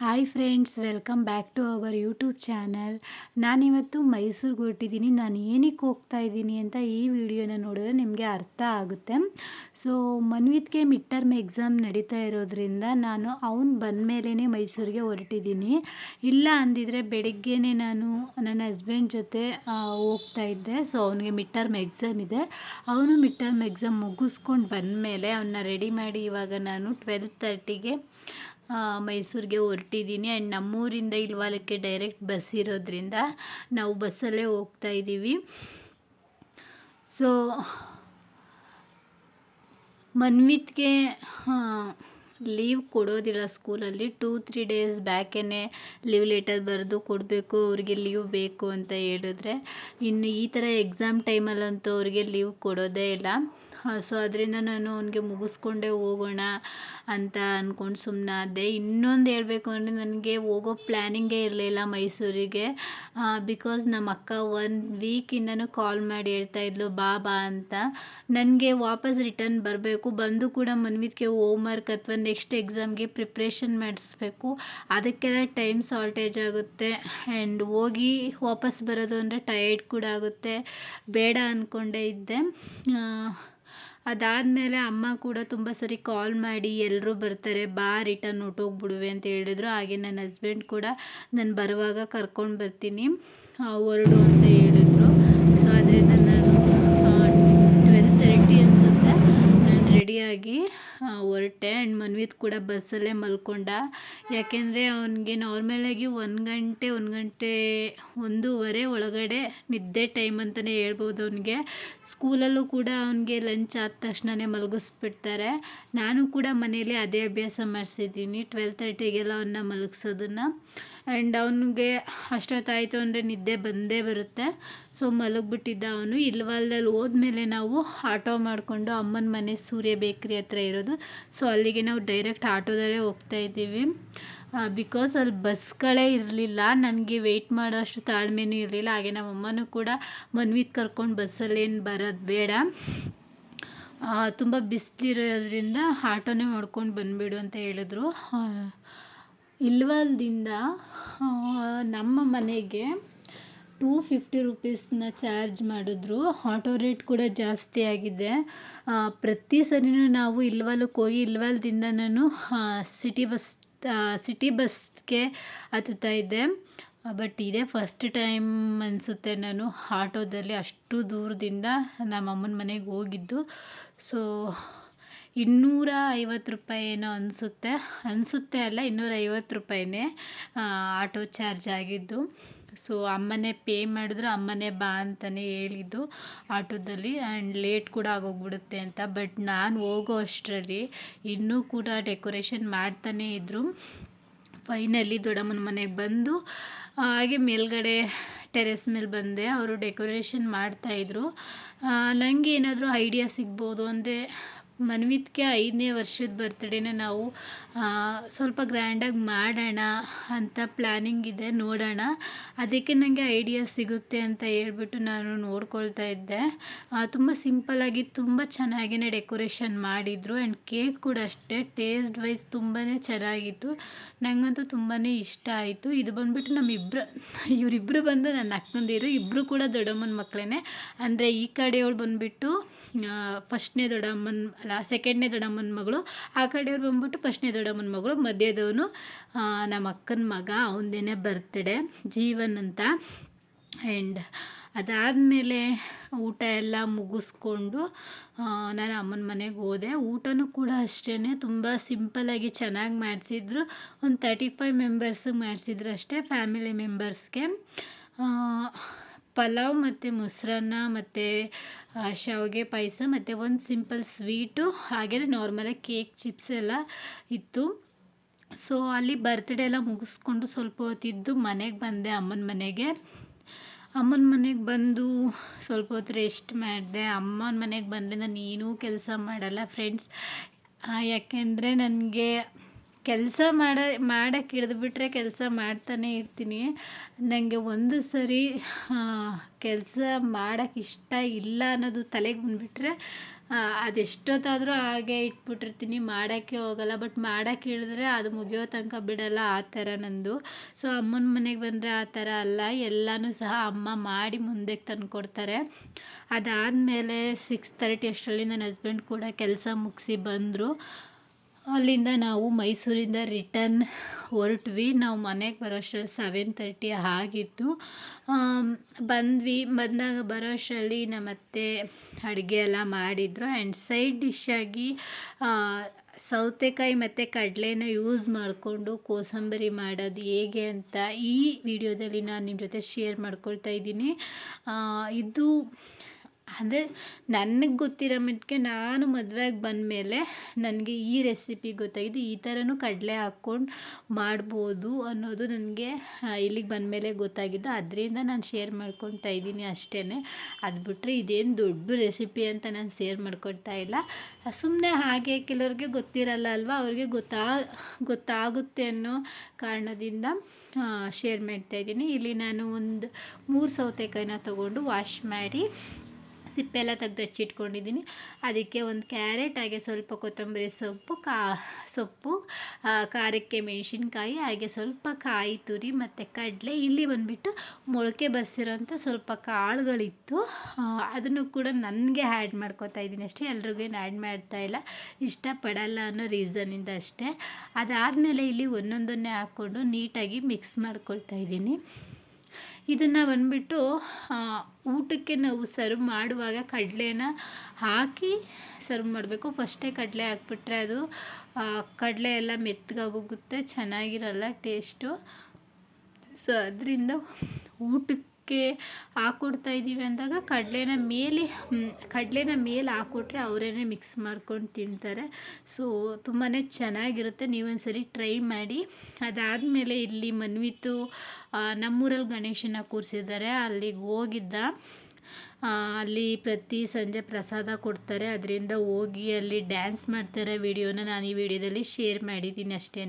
Hi friends welcome back to our YouTube channel ನಾನಿವತ್ತು ಮೈಸೂರಿಗೆ ಹೊರಟಿದ್ದೀನಿ ನಾನು ಏನಕ್ಕೆ ಹೋಗ್ತಾ ಇದ್ದೀನಿ ಅಂತ ಈ ವಿಡಿಯೋನ ನೋಡಿದ್ರೆ ನಿಮಗೆ ಅರ್ಥ ಆಗುತ್ತೆ. ಸೊ ಮನ್ವಿತ್ಗೆ ಮಿಡ್ ಟರ್ಮ್ ಎಕ್ಸಾಮ್ ನಡೀತಾ ಇರೋದ್ರಿಂದ ನಾನು ಅವ್ನು ಬಂದ ಮೇಲೇ ಮೈಸೂರಿಗೆ ಹೊರಟಿದ್ದೀನಿ ಇಲ್ಲ ಅಂದಿದ್ರೆ ಬೆಳಿಗ್ಗೆನೇ ನಾನು ನನ್ನ ಹಸ್ಬೆಂಡ್ ಜೊತೆ ಹೋಗ್ತಾ ಇದ್ದೆ. ಸೊ ಅವನಿಗೆ ಮಿಡ್ ಟರ್ಮ್ ಎಕ್ಸಾಮ್ ಇದೆ. ಅವನು ಮಿಡ್ ಟರ್ಮ್ ಎಕ್ಸಾಮ್ ಮುಗಿಸ್ಕೊಂಡು ಬಂದಮೇಲೆ ಅವನ್ನ ರೆಡಿ ಮಾಡಿ ಇವಾಗ ನಾನು ಟ್ವೆಲ್ ತರ್ಟಿಗೆ ಮೈಸೂರಿಗೆ ಹೊರಟಿದ್ದೀನಿ. ಆ್ಯಂಡ್ ನಮ್ಮೂರಿಂದ ಇಲ್ವಾಲಕ್ಕೆ ಡೈರೆಕ್ಟ್ ಬಸ್ ಇರೋದ್ರಿಂದ ನಾವು ಬಸ್ಸಲ್ಲೇ ಹೋಗ್ತಾ ಇದ್ದೀವಿ. ಸೊ ಮನ್ವಿತ್ಗೆ ಲೀವ್ ಕೊಡೋದಿಲ್ಲ ಸ್ಕೂಲಲ್ಲಿ ಟೂ ತ್ರೀ ಡೇಸ್ ಬ್ಯಾಕೇ ಲೀವ್ ಲೆಟರ್ ಬರೆದು ಕೊಡಬೇಕು, ಅವ್ರಿಗೆ ಲೀವ್ ಬೇಕು ಅಂತ ಹೇಳಿದ್ರೆ. ಇನ್ನು ಈ ಥರ ಎಕ್ಸಾಮ್ ಟೈಮಲ್ಲಂತೂ ಅವ್ರಿಗೆ ಲೀವ್ ಕೊಡೋದೇ ಇಲ್ಲ. ಸೊ ಅದರಿಂದ ನಾನು ಅವನಿಗೆ ಮುಗಿಸ್ಕೊಂಡೇ ಹೋಗೋಣ ಅಂತ ಅಂದ್ಕೊಂಡು ಸುಮ್ಮನಾದೆ ಇನ್ನೊಂದು ಹೇಳಬೇಕು ಅಂದರೆ ನನಗೆ ಹೋಗೋ ಪ್ಲ್ಯಾನಿಂಗೇ ಇರಲಿಲ್ಲ ಮೈಸೂರಿಗೆ. ಬಿಕಾಸ್ ನಮ್ಮ ಅಕ್ಕ ಒನ್ ವೀಕಿಂದನೂ ಕಾಲ್ ಮಾಡಿ ಹೇಳ್ತಾ ಇದ್ಲು, ಬಾ ಬಾ ಅಂತ. ನನಗೆ ವಾಪಸ್ ರಿಟರ್ನ್ ಬರಬೇಕು. ಬಂದು ಕೂಡ ಮನ್ವಿತ್ಗೆ ಹೋಮ್ ವರ್ಕ್ ಅಥವಾ ನೆಕ್ಸ್ಟ್ ಎಕ್ಸಾಮ್ಗೆ ಪ್ರಿಪ್ರೇಷನ್ ಮಾಡಿಸ್ಬೇಕು. ಅದಕ್ಕೆಲ್ಲ ಟೈಮ್ ಶಾರ್ಟೇಜ್ ಆಗುತ್ತೆ. ಆ್ಯಂಡ್ ಹೋಗಿ ವಾಪಸ್ ಬರೋದು ಅಂದರೆ ಟಯರ್ಡ್ ಕೂಡ ಆಗುತ್ತೆ. ಬೇಡ ಅಂದ್ಕೊಂಡೇ ಇದ್ದೆ. ಅದಾದಮೇಲೆ ಅಮ್ಮ ಕೂಡ ತುಂಬ ಸರಿ ಕಾಲ್ ಮಾಡಿ ಎಲ್ಲರೂ ಬರ್ತಾರೆ, ಬಾ ರಿಟರ್ನ್ ಹೊಟ್ಟೋಗ್ಬಿಡುವೆ ಅಂತ ಹೇಳಿದ್ರು. ಹಾಗೆ ನನ್ನ ಹಸ್ಬೆಂಡ್ ಕೂಡ ನಾನು ಬರುವಾಗ ಕರ್ಕೊಂಡು ಬರ್ತೀನಿ ಹೊರಡು ಅಂತ ಹೇಳಿದ್ರು. ಸೊ ಅದರಿಂದ ನಾನು ಟ್ವೆಲ್ ತರ್ಟಿ ಅನಿಸುತ್ತೆ ನಾನು ರೆಡಿಯಾಗಿ ಮನ್ವಿತ್ ಕೂಡ ಬಸ್ಸಲ್ಲೇ ಮಲ್ಕೊಂಡ. ಯಾಕೆಂದರೆ ಅವನಿಗೆ ನಾರ್ಮಲಾಗಿ ಒಂದು ಗಂಟೆ ಒಂದು ಗಂಟೆ ಒಂದೂವರೆ ಒಳಗಡೆ ನಿದ್ದೆ ಟೈಮ್ ಅಂತಲೇ ಹೇಳ್ಬೋದು ಅವನಿಗೆ. ಸ್ಕೂಲಲ್ಲೂ ಕೂಡ ಅವನಿಗೆ ಲಂಚ್ ಆದ ತಕ್ಷಣವೇ ಮಲಗಿಸ್ಬಿಡ್ತಾರೆ. ನಾನು ಕೂಡ ಮನೇಲಿ ಅದೇ ಅಭ್ಯಾಸ ಮಾಡಿಸಿದ್ದೀನಿ. ಟ್ವೆಲ್ ತರ್ಟಿಗೆಲ್ಲ ಅವನ್ನ ಮಲಗಿಸೋದನ್ನು. ಆ್ಯಂಡ್ ಅವನಿಗೆ ಅಷ್ಟೊತ್ತಾಯಿತು ಅಂದರೆ ನಿದ್ದೆ ಬಂದೇ ಬರುತ್ತೆ. ಸೊ ಮಲಗಿಬಿಟ್ಟಿದ್ದ ಅವನು. ಇಲ್ವಲ್ದಲ್ಲಿ ಹೋದ್ಮೇಲೆ ನಾವು ಆಟೋ ಮಾಡಿಕೊಂಡು ಅಮ್ಮನ ಮನೆ ಸೂರ್ಯ ಬೇಕ್ರಿ ಹತ್ರ ಇರೋದು. ಸೊ ಅಲ್ಲಿಗೆ ನಾವು ಡೈರೆಕ್ಟ್ ಆಟೋದಲ್ಲೇ ಹೋಗ್ತಾ ಇದ್ದೀವಿ. ಬಿಕಾಸ್ ಅಲ್ಲಿ ಬಸ್ಗಳೇ ಇರಲಿಲ್ಲ. ನನಗೆ ವೆಯ್ಟ್ ಮಾಡೋ ಅಷ್ಟು ತಾಳ್ಮೆನೂ ಇರಲಿಲ್ಲ. ಹಾಗೆ ನಮ್ಮ ಅಮ್ಮನೂ ಕೂಡ ಮನ್ವಿತ್ ಕರ್ಕೊಂಡು ಬಸ್ಸಲ್ಲೇನು ಬರೋದು ಬೇಡ. ತುಂಬ ಬಿಸಿಲಿರೋದ್ರಿಂದ ಆಟೋನೇ ಮಾಡ್ಕೊಂಡು ಬಂದುಬಿಡು ಅಂತ ಹೇಳಿದ್ರು. ಇಲ್ವಲ್ದಿಂದ ನಮ್ಮ ಮನೆಗೆ ಟೂ ಫಿಫ್ಟಿ ರುಪೀಸ್ನ ಚಾರ್ಜ್ ಮಾಡಿದ್ರು. ಆಟೋ ರೇಟ್ ಕೂಡ ಜಾಸ್ತಿ ಆಗಿದೆ. ಪ್ರತಿ ಸರಿನೂ ನಾವು ಇಲ್ವಲಕ್ಕೆ ಹೋಗಿ ಇಲ್ವಲ್ದಿಂದ ನಾನು ಸಿಟಿ ಬಸ್ ಸಿಟಿ ಬಸ್ಗೆ ಹತ್ತುತ್ತಾ ಇದ್ದೆ. ಬಟ್ ಇದೇ ಫಸ್ಟ್ ಟೈಮ್ ಅನಿಸುತ್ತೆ ನಾನು ಆಟೋದಲ್ಲಿ ಅಷ್ಟು ದೂರದಿಂದ ನಮ್ಮ ಅಮ್ಮನ ಮನೆಗೆ ಹೋಗಿದ್ದು. ಸೊ ಇನ್ನೂರ ಐವತ್ತು ರೂಪಾಯಿ ಏನೋ ಅನಿಸುತ್ತೆ. ಅನಿಸುತ್ತೆ ಅಲ್ಲ ಇನ್ನೂರ ಐವತ್ತು ರೂಪಾಯಿನೇ ಆಟೋ ಚಾರ್ಜ್ ಆಗಿದ್ದು. ಸೊ ಅಮ್ಮನೇ ಪೇ ಮಾಡಿದ್ರು, ಅಮ್ಮನೇ ಬಾ ಅಂತಲೇ ಹೇಳಿದ್ದು ಆಟೋದಲ್ಲಿ. ಆ್ಯಂಡ್ ಲೇಟ್ ಕೂಡ ಆಗೋಗ್ಬಿಡುತ್ತೆ ಅಂತ. ಬಟ್ ನಾನು ಹೋಗೋ ಅಷ್ಟರಲ್ಲಿ ಇನ್ನೂ ಕೂಡ ಡೆಕೋರೇಷನ್ ಮಾಡ್ತಾನೇ ಇದ್ದರು ಫೈನಲಿ ದೊಡ್ಡಮ್ಮನ ಮನೆಗೆ ಬಂದು, ಹಾಗೆ ಮೇಲ್ಗಡೆ ಟೆರೆಸ್ ಮೇಲೆ ಬಂದೆ. ಅವರು ಡೆಕೋರೇಷನ್ ಮಾಡ್ತಾಯಿದ್ರು ನನಗೆ ಏನಾದರೂ ಐಡಿಯಾ ಸಿಗ್ಬೋದು ಅಂದರೆ ಮನ್ವಿತ್ಗೆ ಐದನೇ ವರ್ಷದ ಬರ್ತ್ಡೇನ ನಾವು ಸ್ವಲ್ಪ ಗ್ರ್ಯಾಂಡಾಗಿ ಮಾಡೋಣ ಅಂತ ಪ್ಲ್ಯಾನಿಂಗ್ ಇದೆ, ನೋಡೋಣ. ಅದಕ್ಕೆ ನನಗೆ ಐಡಿಯಾ ಸಿಗುತ್ತೆ ಅಂತ ಹೇಳ್ಬಿಟ್ಟು ನಾನು ನೋಡ್ಕೊಳ್ತಾ ಇದ್ದೆ. ತುಂಬ ಸಿಂಪಲ್ಲಾಗಿ ತುಂಬ ಚೆನ್ನಾಗಿಯೇ ಡೆಕೋರೇಷನ್ ಮಾಡಿದರು ಆ್ಯಂಡ್ ಕೇಕ್ ಕೂಡ ಅಷ್ಟೇ ಟೇಸ್ಟ್ ವೈಸ್ ತುಂಬಾ ಚೆನ್ನಾಗಿತ್ತು. ನನಗಂತೂ ತುಂಬಾ ಇಷ್ಟ ಆಯಿತು. ಇದು ಬಂದುಬಿಟ್ಟು ನಮ್ಮಿಬ್ಬರು ಇವರಿಬ್ಬರು ಬಂದು ನನ್ನ ಅಕ್ಕಂದಿರು ಇಬ್ಬರು ಕೂಡ ದೊಡ್ಡಮ್ಮನ ಮಕ್ಕಳೇ ಅಂದರೆ ಈ ಕಡೆಯವಳು ಬಂದುಬಿಟ್ಟು ಫಸ್ಟ್ನೇ ದೊಡ್ಡಮ್ಮನ ಅಲ್ಲ ಸೆಕೆಂಡ್ನೇ ದೊಡ್ಡಮ್ಮನ ಮಗಳು. ಆ ಕಡೆಯವ್ರು ಬಂದ್ಬಿಟ್ಟು ಫಸ್ಟ್ನೇ ದೊಡ್ಡಮ್ಮನ ಮಗಳು. ಮಧ್ಯದವನು ನಮ್ಮ ಅಕ್ಕನ ಮಗ, ಅವನದೇನೆ ಬರ್ತ್ಡೇ ಜೀವನ್ ಅಂತ. ಆ್ಯಂಡ್ ಅದಾದಮೇಲೆ ಊಟ ಎಲ್ಲ ಮುಗಿಸ್ಕೊಂಡು ನಾನು ಅಮ್ಮನ ಮನೆಗೆ ಹೋದೆ. ಊಟನೂ ಕೂಡ ಅಷ್ಟೇ ತುಂಬ ಸಿಂಪಲ್ಲಾಗಿ ಚೆನ್ನಾಗಿ ಮಾಡಿಸಿದ್ರು. ಒಂದು ತರ್ಟಿ ಫೈವ್ ಮೆಂಬರ್ಸಿಗೆ ಮಾಡಿಸಿದ್ರು ಅಷ್ಟೇ ಫ್ಯಾಮಿಲಿ ಮೆಂಬರ್ಸ್ಗೆ ಪಲಾವ್ ಮತ್ತು ಮೊಸರನ್ನ ಮತ್ತು ಶಾವಿಗೆ ಪಾಯಸ ಮತ್ತು ಒಂದು ಸಿಂಪಲ್ ಸ್ವೀಟು ಹಾಗೇ ನಾರ್ಮಲಾಗಿ ಕೇಕ್ ಚಿಪ್ಸ್ ಎಲ್ಲ ಇತ್ತು. ಸೊ ಅಲ್ಲಿ ಬರ್ತ್ಡೇ ಎಲ್ಲ ಮುಗಿಸ್ಕೊಂಡು ಸ್ವಲ್ಪ ಹೊತ್ತಿದ್ದು ಮನೆಗೆ ಬಂದೆ ಅಮ್ಮನ ಮನೆಗೆ. ಅಮ್ಮನ ಮನೆಗೆ ಬಂದು ಸ್ವಲ್ಪ ಹೊತ್ತು ರೆಸ್ಟ್ ಮಾಡಿದೆ. ಅಮ್ಮನ ಮನೆಗೆ ಬಂದರೆ ನಾನು ಕೆಲಸ ಮಾಡಲ್ಲ ಫ್ರೆಂಡ್ಸ್ ಯಾಕೆಂದರೆ ನನಗೆ ಕೆಲಸ ಮಾಡ ಮಾಡೋಕ್ಕೆ ಹಿಡಿದ್ಬಿಟ್ರೆ ಕೆಲಸ ಮಾಡ್ತಾನೆ ಇರ್ತೀನಿ. ನನಗೆ ಒಂದು ಸರಿ ಕೆಲಸ ಮಾಡೋಕ್ಕೆ ಇಷ್ಟ ಇಲ್ಲ ಅನ್ನೋದು ತಲೆಗೆ ಬಂದುಬಿಟ್ರೆ ಅದೆಷ್ಟೊತ್ತಾದರೂ ಹಾಗೆ ಇಟ್ಬಿಟ್ಟಿರ್ತೀನಿ. ಮಾಡೋಕ್ಕೆ ಹೋಗಲ್ಲ, ಬಟ್ ಮಾಡೋಕ್ಕೆ ಹಿಡಿದ್ರೆ ಅದು ಮುಗಿಯೋ ತನಕ ಬಿಡಲ್ಲ ಆ ಥರ ನಂದು. ಸೊ, ಅಮ್ಮನ ಮನೆಗೆ ಬಂದರೆ ಆ ಥರ ಅಲ್ಲ. ಎಲ್ಲನೂ ಸಹ ಅಮ್ಮ ಮಾಡಿ ಮುಂದಕ್ಕೆ ತಂದು ಕೊಡ್ತಾರೆ. ಅದಾದಮೇಲೆ ಸಿಕ್ಸ್ ತರ್ಟಿ ಅಷ್ಟರಲ್ಲಿ ನನ್ನ ಹಸ್ಬೆಂಡ್ ಕೂಡ ಕೆಲಸ ಮುಗಿಸಿ ಬಂದರು. ಅಲ್ಲಿಂದ ನಾವು ಮೈಸೂರಿಂದ ರಿಟರ್ನ್ ಹೊರಟ್ವಿ. ನಾವು ಮನೆಗೆ ಬರೋ ಸೆವೆನ್ ತರ್ಟಿ ಆಗಿತ್ತು. ಬಂದ್ವಿ. ಬಂದಾಗ ಬರೋ ನಮ್ಮ ಅತ್ತೆ ಅಡುಗೆ ಎಲ್ಲ ಮಾಡಿದರು. ಆ್ಯಂಡ್ ಸೈಡ್ ಡಿಶ್ಶಾಗಿ ಸೌತೆಕಾಯಿ ಮತ್ತು ಕಡಲೆನ ಯೂಸ್ ಮಾಡಿಕೊಂಡು ಕೋಸಂಬರಿ ಮಾಡೋದು ಹೇಗೆ ಅಂತ ಈ ವಿಡಿಯೋದಲ್ಲಿ ನಾನು ನಿಮ್ಮ ಜೊತೆ ಶೇರ್ ಮಾಡ್ಕೊಳ್ತಾ ಇದ್ದೀನಿ. ಇದು ಅಂದರೆ ನನಗೆ ಗೊತ್ತಿರೋ ಮಟ್ಟಿಗೆ ನಾನು ಮದುವೆಗೆ ಬಂದಮೇಲೆ ನನಗೆ ಈ ರೆಸಿಪಿ ಗೊತ್ತಾಗಿದ್ದು ಈ ಥರನೂ ಕಡಲೆ ಹಾಕ್ಕೊಂಡು ಮಾಡ್ಬೋದು ಅನ್ನೋದು ನನಗೆ ಇಲ್ಲಿಗೆ ಬಂದಮೇಲೆ ಗೊತ್ತಾಗಿದ್ದು. ಅದರಿಂದ ನಾನು ಶೇರ್ ಮಾಡ್ಕೊತಾ ಇದ್ದೀನಿ ಅಷ್ಟೇ ಅದು ಬಿಟ್ಟರೆ ಇದೇನು ದೊಡ್ಡ ರೆಸಿಪಿ ಅಂತ ನಾನು ಶೇರ್ ಮಾಡ್ಕೊಳ್ತಾ ಇಲ್ಲ. ಸುಮ್ಮನೆ ಹಾಗೆ ಕೆಲವ್ರಿಗೆ ಗೊತ್ತಿರಲ್ಲ ಅಲ್ವಾ? ಅವ್ರಿಗೆ ಗೊತ್ತಾ, ಗೊತ್ತಾಗುತ್ತೆ ಅನ್ನೋ ಕಾರಣದಿಂದ ಶೇರ್ ಮಾಡ್ತಾಯಿದ್ದೀನಿ ಇಲ್ಲಿ ನಾನು ಒಂದು ಮೂರು ಸೌತೆಕಾಯಿನ ತೊಗೊಂಡು ವಾಶ್ ಮಾಡಿ ಸಿಪ್ಪೆ ಎಲ್ಲ ತೆಗ್ದು ಹಚ್ಚಿಟ್ಕೊಂಡಿದ್ದೀನಿ ಅದಕ್ಕೆ ಒಂದು ಕ್ಯಾರೆಟ್, ಹಾಗೆ ಸ್ವಲ್ಪ ಕೊತ್ತಂಬರಿ ಸೊಪ್ಪು, ಕಾ, ಸೊಪ್ಪು ಖಾರಕ್ಕೆ ಮೆಣಸಿನ್ಕಾಯಿ, ಹಾಗೆ ಸ್ವಲ್ಪ ಕಾಯಿ ತುರಿ ಮತ್ತು ಕಡಲೆ. ಇಲ್ಲಿ ಬಂದುಬಿಟ್ಟು ಮೊಳಕೆ ಬರ್ಸಿರೋಂಥ ಸ್ವಲ್ಪ ಕಾಳುಗಳಿತ್ತು. ಅದನ್ನು ಕೂಡ ನನಗೆ ಆ್ಯಡ್ ಮಾಡ್ಕೋತಾ ಇದ್ದೀನಿ ಅಷ್ಟೇ. ಎಲ್ರಿಗೇನು ಆ್ಯಡ್ ಮಾಡ್ತಾ ಇಲ್ಲ. ಇಷ್ಟಪಡಲ್ಲ ಅನ್ನೋ ರೀಸನಿಂದ ಅಷ್ಟೇ. ಅದಾದಮೇಲೆ ಇಲ್ಲಿ ಒಂದೊಂದನ್ನೇ ಹಾಕ್ಕೊಂಡು ನೀಟಾಗಿ ಮಿಕ್ಸ್ ಮಾಡ್ಕೊಳ್ತಾ ಇದ್ದೀನಿ. ಇದನ್ನು ಬಂದುಬಿಟ್ಟು ಊಟಕ್ಕೆ ನಾವು ಸರ್ವ್ ಮಾಡುವಾಗ ಕಡಲೆನ ಹಾಕಿ ಸರ್ವ್ ಮಾಡಬೇಕು. ಫಸ್ಟೇ ಕಡಲೆ ಹಾಕ್ಬಿಟ್ರೆ ಅದು ಕಡಲೆ ಎಲ್ಲ ಮೆತ್ತಗಾಗೋಗುತ್ತೆ, ಚೆನ್ನಾಗಿರಲ್ಲ ಟೇಸ್ಟು ಸೊ ಅದರಿಂದ ಊಟಕ್ಕೆ ಹಾಕ್ಕೊಡ್ತಾ ಇದ್ದೀವಿ ಅಂದಾಗ ಕಡಲೆನ ಮೇಲೆ ಕಡಲೆನ ಮೇಲೆ ಹಾಕ್ಕೊಟ್ರೆ ಅವರೇ ಮಿಕ್ಸ್ ಮಾಡ್ಕೊಂಡು ತಿಂತಾರೆ. ಸೊ ತುಂಬಾ ಚೆನ್ನಾಗಿರುತ್ತೆ. ನೀವೊಂದ್ಸರಿ ಟ್ರೈ ಮಾಡಿ. ಅದಾದಮೇಲೆ ಇಲ್ಲಿ ಮನ್ವಿತು ನಮ್ಮೂರಲ್ಲಿ ಗಣೇಶನ ಕೂರಿಸಿದ್ದಾರೆ. ಅಲ್ಲಿಗೆ ಹೋಗಿದ್ದ. ಅಲ್ಲಿ ಪ್ರತಿ ಸಂಜೆ ಪ್ರಸಾದ ಕೊಡ್ತಾರೆ. ಅದರಿಂದ ಹೋಗಿ ಅಲ್ಲಿ ಡ್ಯಾನ್ಸ್ ಮಾಡ್ತಾರೆ ವಿಡಿಯೋನ ನಾನು ಈ ವಿಡಿಯೋದಲ್ಲಿ ಶೇರ್ ಮಾಡಿದ್ದೀನಿ ಅಷ್ಟೇ